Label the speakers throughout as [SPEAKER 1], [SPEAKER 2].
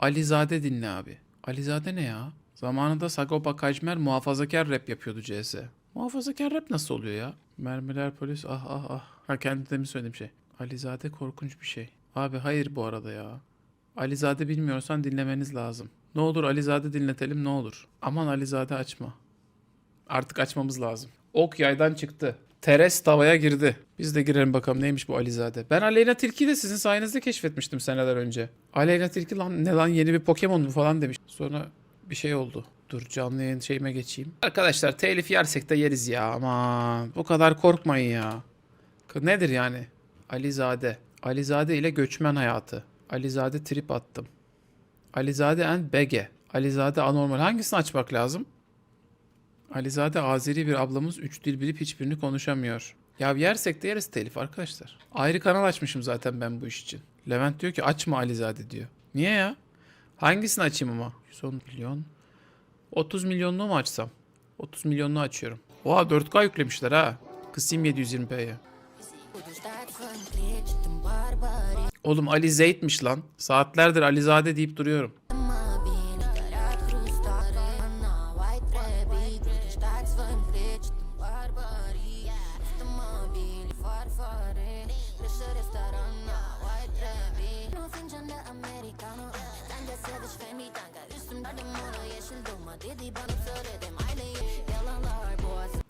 [SPEAKER 1] Alizade dinle abi. Alizade ne ya? Zamanında Sagopa Kajmer muhafazakar rap yapıyordu CS. Muhafazakar rap nasıl oluyor ya? Mermiler polis ah ah ah. Ha kendi mi söylediğim şey. Alizade korkunç bir şey. Abi hayır bu arada ya. Alizade bilmiyorsan dinlemeniz lazım. Ne olur Alizade dinletelim ne olur. Aman Alizade açma. Artık açmamız lazım. Ok yaydan çıktı. Teres tavaya girdi. Biz de girelim bakalım neymiş bu Alizade. Ben Aleyna Tilki'yi de sizin sayenizde keşfetmiştim seneler önce. Aleyna Tilki lan ne lan yeni bir Pokemon mu falan demiş. Sonra bir şey oldu. Dur canlı yayın şeyime geçeyim. Arkadaşlar telif yersek de yeriz ya ama bu kadar korkmayın ya. Nedir yani? Alizade. Alizade ile göçmen hayatı. Alizade trip attım. Alizade and Bege. Alizade anormal. Hangisini açmak lazım? Alizade Azeri bir ablamız üç dil bilip hiçbirini konuşamıyor. Ya yersek de yeriz telif arkadaşlar. Ayrı kanal açmışım zaten ben bu iş için. Levent diyor ki açma Alizade diyor. Niye ya? Hangisini açayım ama? 110 milyon. 30 milyonluğu mu açsam? 30 milyonluğu açıyorum. Oha 4K yüklemişler ha. Kısayım 720p'ye. Oğlum Ali Zeyd'miş lan. Saatlerdir Alizade deyip duruyorum.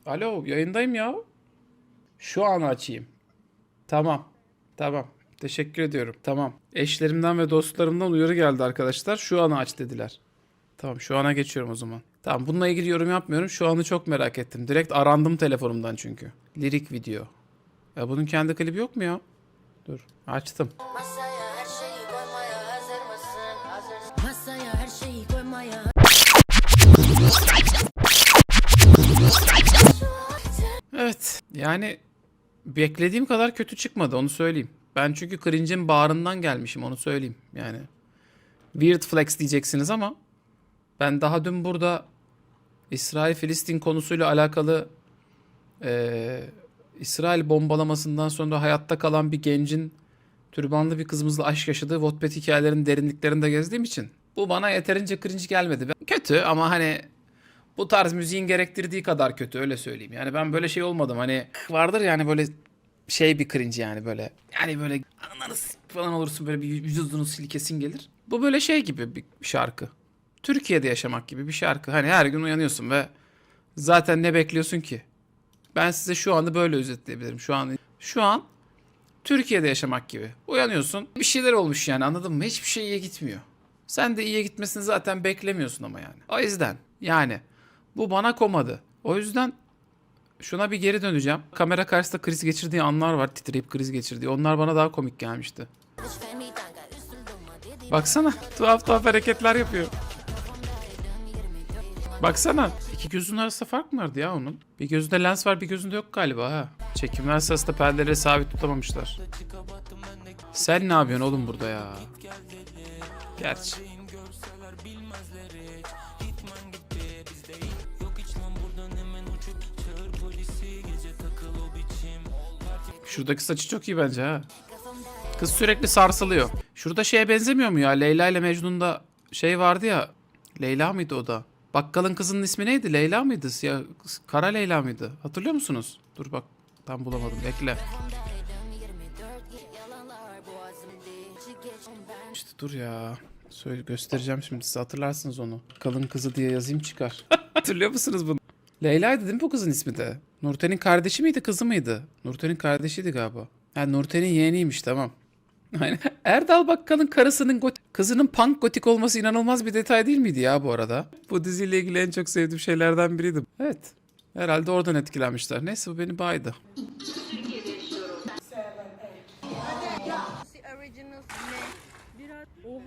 [SPEAKER 1] Alo yayındayım ya. Şu an açayım. Tamam. Tamam. Teşekkür ediyorum. Tamam. Eşlerimden ve dostlarımdan uyarı geldi arkadaşlar. Şu anı aç dediler. Tamam şu ana geçiyorum o zaman. Tamam bununla ilgili yorum yapmıyorum. Şu anı çok merak ettim. Direkt arandım telefonumdan çünkü. Lirik video. Ya bunun kendi klibi yok mu ya? Dur açtım.
[SPEAKER 2] Masaya
[SPEAKER 1] yani beklediğim kadar kötü çıkmadı onu söyleyeyim. Ben çünkü cringe'in bağrından gelmişim onu söyleyeyim yani. Weird flex diyeceksiniz ama ben daha dün burada İsrail-Filistin konusuyla alakalı eee, İsrail bombalamasından sonra hayatta kalan bir gencin türbanlı bir kızımızla aşk yaşadığı Wattpad hikayelerinin derinliklerinde gezdiğim için bu bana yeterince cringe gelmedi. Ben- Kötü ama hani bu tarz müziğin gerektirdiği kadar kötü öyle söyleyeyim. Yani ben böyle şey olmadım hani vardır yani böyle şey bir cringe yani böyle. Yani böyle ananız falan olursun böyle bir vücudunun silkesin gelir. Bu böyle şey gibi bir şarkı. Türkiye'de yaşamak gibi bir şarkı. Hani her gün uyanıyorsun ve zaten ne bekliyorsun ki? Ben size şu anda böyle özetleyebilirim. Şu an şu an Türkiye'de yaşamak gibi. Uyanıyorsun bir şeyler olmuş yani anladın mı? Hiçbir şey iyiye gitmiyor. Sen de iyiye gitmesini zaten beklemiyorsun ama yani. O yüzden yani bu bana komadı. O yüzden şuna bir geri döneceğim. Kamera karşısında kriz geçirdiği anlar var. Titreyip kriz geçirdiği. Onlar bana daha komik gelmişti. Baksana. Tuhaf tuhaf hareketler yapıyor. Baksana. İki gözün arasında fark mı vardı ya onun? Bir gözünde lens var bir gözünde yok galiba ha. Çekimler sırasında perdeleri sabit tutamamışlar. Sen ne yapıyorsun oğlum burada ya? Gerçi. Şuradaki saçı çok iyi bence ha. Kız sürekli sarsılıyor. Şurada şeye benzemiyor mu ya? Leyla ile Mecnun'da şey vardı ya. Leyla mıydı o da? Bakkalın kızının ismi neydi? Leyla mıydı? Ya, Kara Leyla mıydı? Hatırlıyor musunuz? Dur bak. Tam bulamadım. Bekle. İşte dur ya. Söyle göstereceğim şimdi size. Hatırlarsınız onu. Kalın kızı diye yazayım çıkar. Hatırlıyor musunuz bunu? Leyla'ydı değil mi bu kızın ismi de? Nurten'in kardeşi miydi kızı mıydı? Nurten'in kardeşiydi galiba. Ha Nurten'in yeğeniymiş tamam. Aynen. Erdal Bakkal'ın karısının kızının punk gotik olması inanılmaz bir detay değil miydi ya bu arada? Bu diziyle ilgili en çok sevdiğim şeylerden biriydi. Evet. Herhalde oradan etkilenmişler. Neyse bu beni baydı.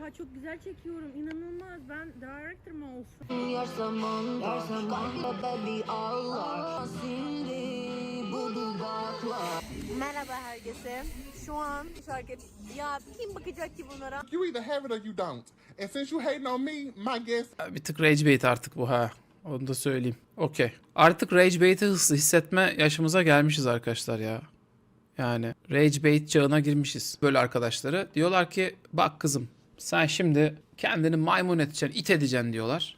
[SPEAKER 3] Oha çok güzel çekiyorum. İnanılmaz. Ben director mı olsam?
[SPEAKER 2] Yar zamanda Kalkma baby ağlar Şimdi bu dudaklar
[SPEAKER 3] Merhaba herkese. Şu an şarkı ya kim bakacak ki bunlara?
[SPEAKER 4] You either have it or you don't. And since you hating on me, my guess
[SPEAKER 1] Bir tık rage bait artık bu ha. Onu da söyleyeyim. Okey. Artık rage bait'i hissetme yaşımıza gelmişiz arkadaşlar ya. Yani rage bait çağına girmişiz. Böyle arkadaşları diyorlar ki bak kızım sen şimdi kendini maymun edeceksin, it edeceksin diyorlar.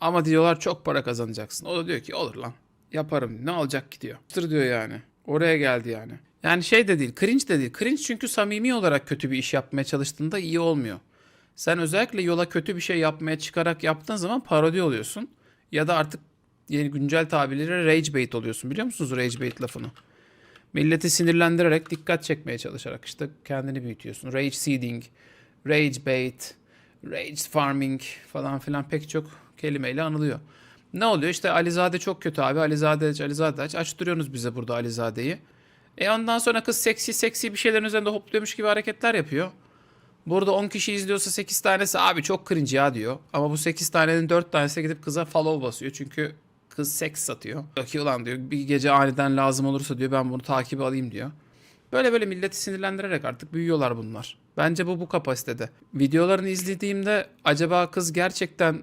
[SPEAKER 1] Ama diyorlar çok para kazanacaksın. O da diyor ki olur lan yaparım ne olacak ki diyor. Tır diyor yani. Oraya geldi yani. Yani şey de değil cringe de değil. Cringe çünkü samimi olarak kötü bir iş yapmaya çalıştığında iyi olmuyor. Sen özellikle yola kötü bir şey yapmaya çıkarak yaptığın zaman parodi oluyorsun. Ya da artık yeni güncel tabirleri rage bait oluyorsun. Biliyor musunuz rage bait lafını? Milleti sinirlendirerek dikkat çekmeye çalışarak işte kendini büyütüyorsun. Rage seeding, rage bait, rage farming falan filan pek çok kelimeyle anılıyor. Ne oluyor? İşte Alizade çok kötü abi. Alizade aç, Alizade aç. Açtırıyorsunuz bize burada Alizade'yi. E ondan sonra kız seksi seksi bir şeylerin üzerinde hopluyormuş gibi hareketler yapıyor. Burada 10 kişi izliyorsa 8 tanesi abi çok cringe ya diyor. Ama bu 8 tanenin 4 tanesi gidip kıza follow basıyor. Çünkü kız seks satıyor. Diyor ki ulan diyor bir gece aniden lazım olursa diyor ben bunu takibi alayım diyor. Böyle böyle milleti sinirlendirerek artık büyüyorlar bunlar. Bence bu bu kapasitede. Videolarını izlediğimde acaba kız gerçekten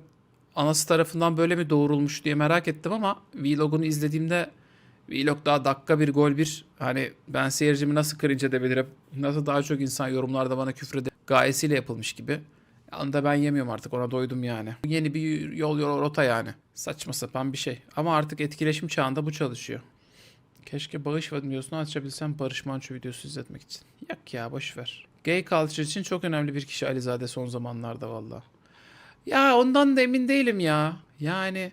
[SPEAKER 1] anası tarafından böyle mi doğurulmuş diye merak ettim ama vlogunu izlediğimde vlog daha dakika bir gol bir hani ben seyircimi nasıl cringe edebilirim nasıl daha çok insan yorumlarda bana küfür eder gayesiyle yapılmış gibi. Anda ben yemiyorum artık ona doydum yani. Yeni bir yol yol rota yani. Saçma sapan bir şey. Ama artık etkileşim çağında bu çalışıyor. Keşke bağış videosunu açabilsem Barış Manço videosu izletmek için. Yak ya boş ver. Gay culture için çok önemli bir kişi Alizade son zamanlarda valla. Ya ondan da emin değilim ya. Yani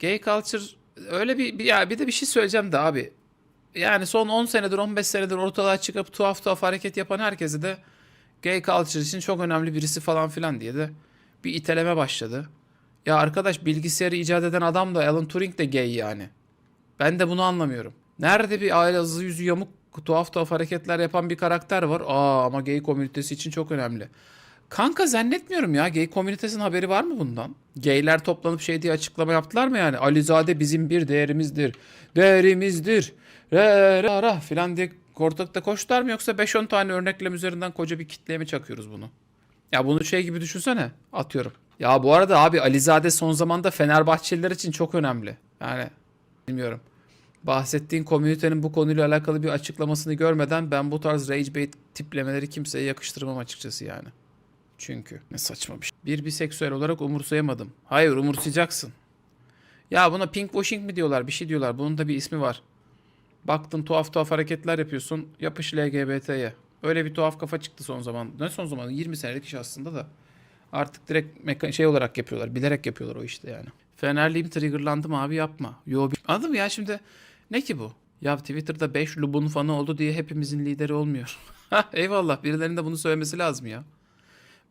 [SPEAKER 1] gay culture öyle bir, bir ya bir de bir şey söyleyeceğim de abi. Yani son 10 senedir 15 senedir ortalığa çıkıp tuhaf tuhaf hareket yapan herkese de gay culture için çok önemli birisi falan filan diye de bir iteleme başladı. Ya arkadaş bilgisayarı icat eden adam da Alan Turing de gay yani. Ben de bunu anlamıyorum. Nerede bir aile ağzı yüzü yamuk tuhaf tuhaf hareketler yapan bir karakter var. Aa ama gay komünitesi için çok önemli. Kanka zannetmiyorum ya. Gay komünitesinin haberi var mı bundan? Gayler toplanıp şey diye açıklama yaptılar mı yani? Alizade bizim bir değerimizdir. Değerimizdir. Re re ara filan diye ortalıkta koştular mı yoksa 5-10 tane örneklem üzerinden koca bir kitleye mi çakıyoruz bunu? Ya bunu şey gibi düşünsene. Atıyorum. Ya bu arada abi Alizade son zamanda Fenerbahçeliler için çok önemli. Yani bilmiyorum. Bahsettiğin komünitenin bu konuyla alakalı bir açıklamasını görmeden ben bu tarz rage bait tiplemeleri kimseye yakıştırmam açıkçası yani. Çünkü ne saçma bir şey. Bir biseksüel olarak umursayamadım. Hayır umursayacaksın. Ya buna pink washing mi diyorlar bir şey diyorlar. Bunun da bir ismi var. Baktın tuhaf tuhaf hareketler yapıyorsun. Yapış LGBT'ye. Öyle bir tuhaf kafa çıktı son zaman. Ne son zaman? 20 senelik iş aslında da. Artık direkt şey olarak yapıyorlar. Bilerek yapıyorlar o işte yani. Fenerliyim triggerlandım abi yapma. Yo, bir- Anladın mı ya şimdi ne ki bu? Ya Twitter'da 5 lubun fanı oldu diye hepimizin lideri olmuyor. Eyvallah birilerinin de bunu söylemesi lazım ya.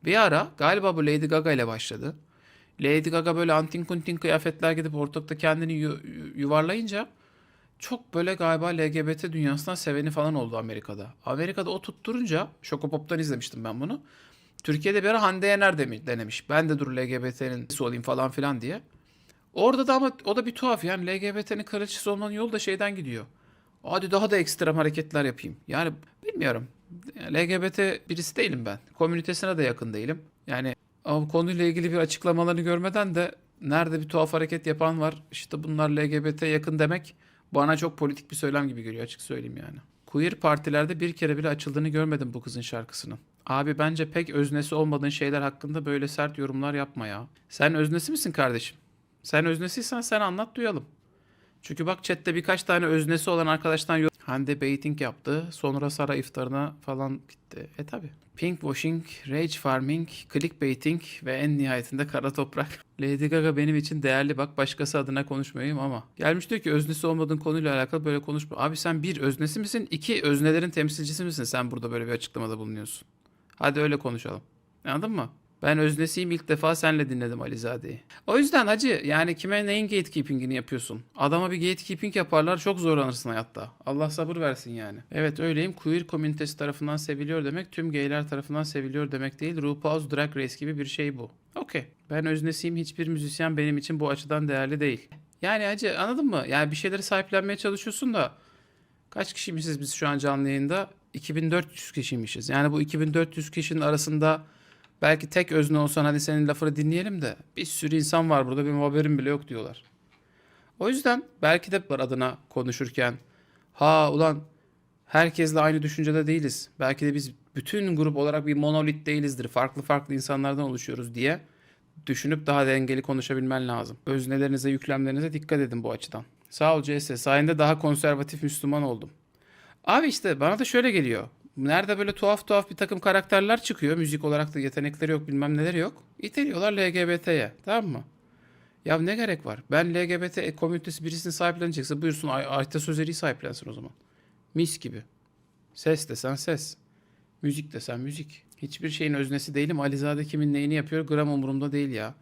[SPEAKER 1] Bir ara galiba bu Lady Gaga ile başladı. Lady Gaga böyle antin kuntin kıyafetler gidip ortalıkta kendini yu- yu- yuvarlayınca çok böyle galiba LGBT dünyasından seveni falan oldu Amerika'da. Amerika'da o tutturunca Şokopop'tan izlemiştim ben bunu. Türkiye'de bir ara Hande Yener demi- denemiş. Ben de dur LGBT'nin olayım falan filan diye. Orada da ama o da bir tuhaf yani LGBT'nin kraliçesi olmanın yolu da şeyden gidiyor. Hadi daha da ekstrem hareketler yapayım. Yani bilmiyorum. LGBT birisi değilim ben. Komünitesine de yakın değilim. Yani ama konuyla ilgili bir açıklamalarını görmeden de nerede bir tuhaf hareket yapan var işte bunlar LGBT yakın demek bana çok politik bir söylem gibi geliyor açık söyleyeyim yani. Queer partilerde bir kere bile açıldığını görmedim bu kızın şarkısının. Abi bence pek öznesi olmadığın şeyler hakkında böyle sert yorumlar yapma ya. Sen öznesi misin kardeşim? Sen öznesiysen sen anlat duyalım. Çünkü bak chatte birkaç tane öznesi olan arkadaştan Hande baiting yaptı. Sonra Sara iftarına falan gitti. E tabi. Pink washing, rage farming, clickbaiting ve en nihayetinde kara toprak. Lady Gaga benim için değerli bak başkası adına konuşmayayım ama. Gelmiş diyor ki öznesi olmadığın konuyla alakalı böyle konuşma. Abi sen bir öznesi misin? İki öznelerin temsilcisi misin? Sen burada böyle bir açıklamada bulunuyorsun. Hadi öyle konuşalım. Anladın mı? Ben öznesiyim ilk defa senle dinledim Alizade'yi. O yüzden hacı yani kime neyin gatekeeping'ini yapıyorsun? Adama bir gatekeeping yaparlar çok zorlanırsın hayatta. Allah sabır versin yani. Evet öyleyim. Queer komünitesi tarafından seviliyor demek tüm gayler tarafından seviliyor demek değil. RuPaul's Drag Race gibi bir şey bu. Okey. Ben öznesiyim hiçbir müzisyen benim için bu açıdan değerli değil. Yani hacı anladın mı? Yani bir şeyleri sahiplenmeye çalışıyorsun da Kaç kişiymişiz biz şu an canlı yayında? 2400 kişiymişiz. Yani bu 2400 kişinin arasında belki tek özne olsan hadi senin lafını dinleyelim de bir sürü insan var burada benim haberim bile yok diyorlar. O yüzden belki de adına konuşurken ha ulan Herkesle aynı düşüncede değiliz. Belki de biz bütün grup olarak bir monolit değilizdir. Farklı farklı insanlardan oluşuyoruz diye düşünüp daha dengeli konuşabilmen lazım. Öznelerinize, yüklemlerinize dikkat edin bu açıdan. Sağ ol CS. Sayende daha konservatif Müslüman oldum. Abi işte bana da şöyle geliyor. Nerede böyle tuhaf tuhaf bir takım karakterler çıkıyor. Müzik olarak da yetenekleri yok bilmem neleri yok. İteliyorlar LGBT'ye tamam mı? Ya ne gerek var? Ben LGBT komünitesi birisini sahiplenecekse buyursun Ay- Ayta Sözeri'yi sahiplensin o zaman. Mis gibi. Ses desen ses. Müzik desen müzik. Hiçbir şeyin öznesi değilim. Alizade kimin neyini yapıyor gram umurumda değil ya.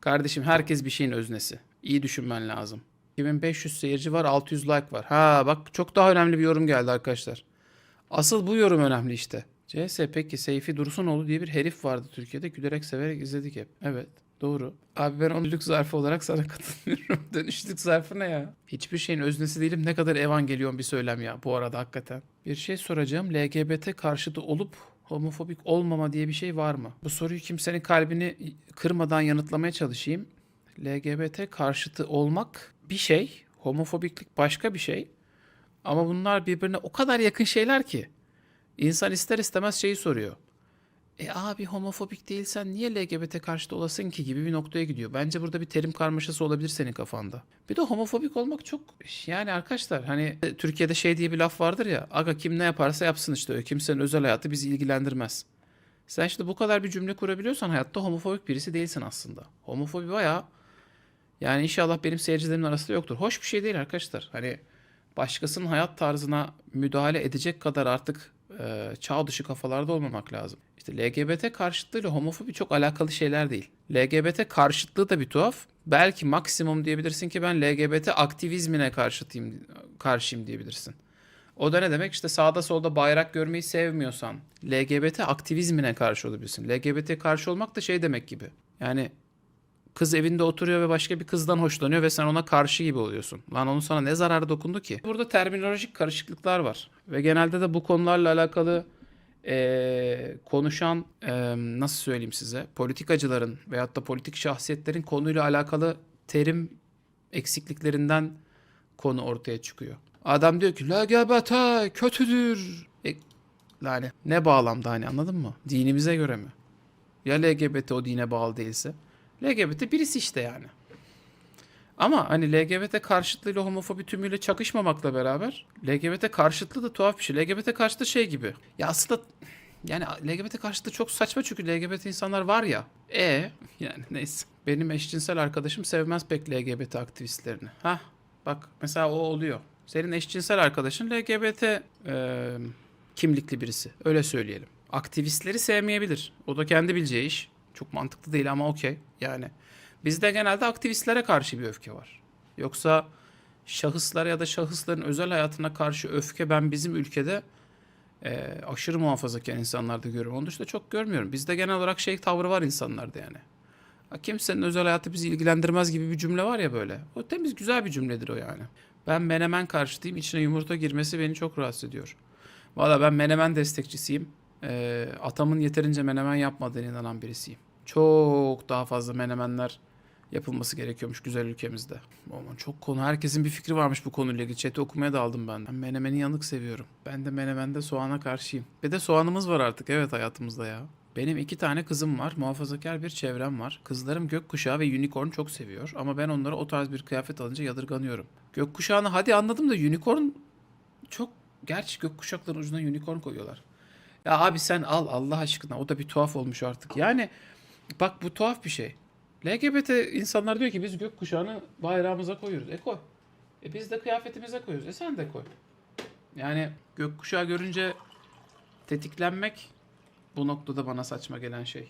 [SPEAKER 1] Kardeşim herkes bir şeyin öznesi. İyi düşünmen lazım. 2500 seyirci var 600 like var. Ha bak çok daha önemli bir yorum geldi arkadaşlar. Asıl bu yorum önemli işte. CS peki Seyfi Dursunoğlu diye bir herif vardı Türkiye'de. Gülerek severek izledik hep. Evet doğru. Abi ben onluluk zarfı olarak sana katılıyorum. Dönüşlük zarfı ne ya? Hiçbir şeyin öznesi değilim. Ne kadar evangeliyon bir söylem ya bu arada hakikaten. Bir şey soracağım. LGBT karşıtı olup homofobik olmama diye bir şey var mı? Bu soruyu kimsenin kalbini kırmadan yanıtlamaya çalışayım. LGBT karşıtı olmak bir şey, homofobiklik başka bir şey. Ama bunlar birbirine o kadar yakın şeyler ki. İnsan ister istemez şeyi soruyor. E abi homofobik değilsen niye LGBT karşıtı olasın ki gibi bir noktaya gidiyor. Bence burada bir terim karmaşası olabilir senin kafanda. Bir de homofobik olmak çok yani arkadaşlar hani Türkiye'de şey diye bir laf vardır ya. Aga kim ne yaparsa yapsın işte öyle. Kimsenin özel hayatı bizi ilgilendirmez. Sen işte bu kadar bir cümle kurabiliyorsan hayatta homofobik birisi değilsin aslında. Homofobi bayağı yani inşallah benim seyircilerimin arasında yoktur. Hoş bir şey değil arkadaşlar. Hani başkasının hayat tarzına müdahale edecek kadar artık e, çağ dışı kafalarda olmamak lazım. İşte LGBT karşıtlığı ile homofobi çok alakalı şeyler değil. LGBT karşıtlığı da bir tuhaf. Belki maksimum diyebilirsin ki ben LGBT aktivizmine karşıtıyım, karşıyım diyebilirsin. O da ne demek? İşte sağda solda bayrak görmeyi sevmiyorsan LGBT aktivizmine karşı olabilirsin. LGBT karşı olmak da şey demek gibi. Yani kız evinde oturuyor ve başka bir kızdan hoşlanıyor ve sen ona karşı gibi oluyorsun. Lan onun sana ne zararı dokundu ki? Burada terminolojik karışıklıklar var. Ve genelde de bu konularla alakalı eee, konuşan eee, nasıl söyleyeyim size politikacıların veyahut da politik şahsiyetlerin konuyla alakalı terim eksikliklerinden konu ortaya çıkıyor. Adam diyor ki LGBT kötüdür. E, yani ne bağlamda hani anladın mı? Dinimize göre mi? Ya LGBT o dine bağlı değilse? LGBT birisi işte yani. Ama hani LGBT karşıtlığıyla homofobi tümüyle çakışmamakla beraber LGBT karşıtlığı da tuhaf bir şey. LGBT karşıtı şey gibi. Ya aslında yani LGBT karşıtı çok saçma çünkü LGBT insanlar var ya. E yani neyse. Benim eşcinsel arkadaşım sevmez pek LGBT aktivistlerini. Ha bak mesela o oluyor. Senin eşcinsel arkadaşın LGBT e, kimlikli birisi. Öyle söyleyelim. Aktivistleri sevmeyebilir. O da kendi bileceği iş. Çok mantıklı değil ama okey. Yani bizde genelde aktivistlere karşı bir öfke var. Yoksa şahıslara ya da şahısların özel hayatına karşı öfke ben bizim ülkede e, aşırı muhafazakar insanlarda görüyorum. Onun dışında çok görmüyorum. Bizde genel olarak şey tavrı var insanlarda yani. Kimsenin özel hayatı bizi ilgilendirmez gibi bir cümle var ya böyle. O temiz güzel bir cümledir o yani. Ben menemen karşıtıyım. İçine yumurta girmesi beni çok rahatsız ediyor. Valla ben menemen destekçisiyim. Ee, atamın yeterince menemen yapmadığına inanan birisiyim. Çok daha fazla menemenler yapılması gerekiyormuş güzel ülkemizde. Aman çok konu. Herkesin bir fikri varmış bu konuyla ilgili. Chat'i okumaya da aldım ben. Ben menemeni yanık seviyorum. Ben de menemende soğana karşıyım. Bir de soğanımız var artık evet hayatımızda ya. Benim iki tane kızım var. Muhafazakar bir çevrem var. Kızlarım gökkuşağı ve unicorn çok seviyor. Ama ben onlara o tarz bir kıyafet alınca yadırganıyorum. Gökkuşağını hadi anladım da unicorn çok... Gerçi gökkuşakların ucuna unicorn koyuyorlar. Ya abi sen al Allah aşkına. O da bir tuhaf olmuş artık. Yani bak bu tuhaf bir şey. LGBT insanlar diyor ki biz gökkuşağını bayrağımıza koyuyoruz. E koy. E biz de kıyafetimize koyuyoruz. E sen de koy. Yani gökkuşağı görünce tetiklenmek bu noktada bana saçma gelen şey.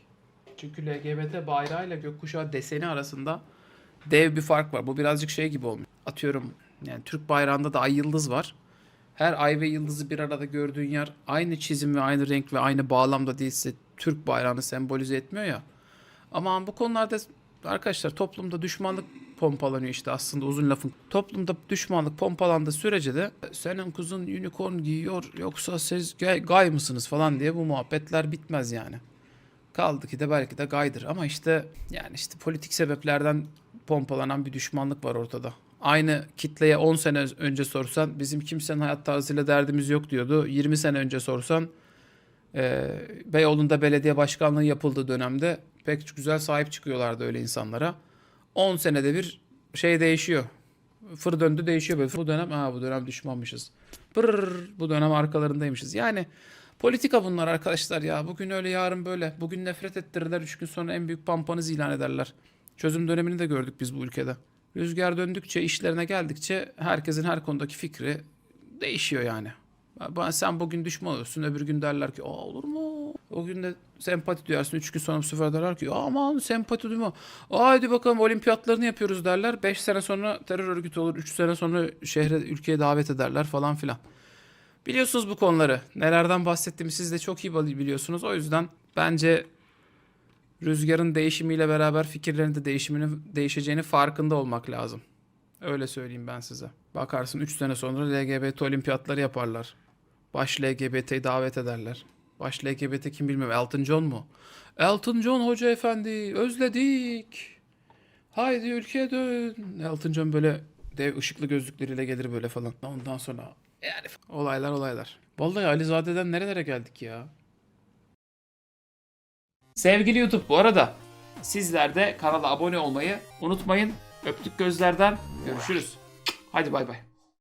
[SPEAKER 1] Çünkü LGBT bayrağıyla gökkuşağı deseni arasında dev bir fark var. Bu birazcık şey gibi olmuş. Atıyorum yani Türk bayrağında da ay yıldız var. Her ay ve yıldızı bir arada gördüğün yer aynı çizim ve aynı renk ve aynı bağlamda değilse Türk bayrağını sembolize etmiyor ya. Ama bu konularda arkadaşlar toplumda düşmanlık pompalanıyor işte aslında uzun lafın. Toplumda düşmanlık pompalandığı sürece de senin kızın unicorn giyiyor yoksa siz gay, gay mısınız falan diye bu muhabbetler bitmez yani. Kaldı ki de belki de gaydır ama işte yani işte politik sebeplerden pompalanan bir düşmanlık var ortada. Aynı kitleye 10 sene önce sorsan bizim kimsenin hayat tarzıyla derdimiz yok diyordu. 20 sene önce sorsan e, Beyoğlu'nda belediye başkanlığı yapıldığı dönemde pek güzel sahip çıkıyorlardı öyle insanlara. 10 senede bir şey değişiyor. Fır döndü değişiyor böyle. Bu dönem ha bu dönem düşmanmışız. Pırr, bu dönem arkalarındaymışız. Yani politika bunlar arkadaşlar ya. Bugün öyle yarın böyle. Bugün nefret ettirirler. Üç gün sonra en büyük pampanızı ilan ederler. Çözüm dönemini de gördük biz bu ülkede. Rüzgar döndükçe, işlerine geldikçe herkesin her konudaki fikri değişiyor yani. Sen bugün düşman olursun, öbür gün derler ki Aa, olur mu? O gün de sempati duyarsın, üç gün sonra bu sefer derler ki aman sempati duyma. Aa, hadi bakalım olimpiyatlarını yapıyoruz derler. Beş sene sonra terör örgütü olur, üç sene sonra şehre, ülkeye davet ederler falan filan. Biliyorsunuz bu konuları. Nelerden bahsettiğimi siz de çok iyi biliyorsunuz. O yüzden bence rüzgarın değişimiyle beraber fikirlerin de değişimini değişeceğini farkında olmak lazım. Öyle söyleyeyim ben size. Bakarsın 3 sene sonra LGBT olimpiyatları yaparlar. Baş LGBT'yi davet ederler. Baş LGBT kim bilmiyorum. Elton John mu? Elton John hoca efendi özledik. Haydi ülkeye dön. Elton John böyle dev ışıklı gözlükleriyle gelir böyle falan. Ondan sonra yani olaylar olaylar. Vallahi Alizade'den nerelere geldik ya? Sevgili YouTube bu arada sizler de kanala abone olmayı unutmayın. Öptük gözlerden. Görüşürüz. Hadi bay bay.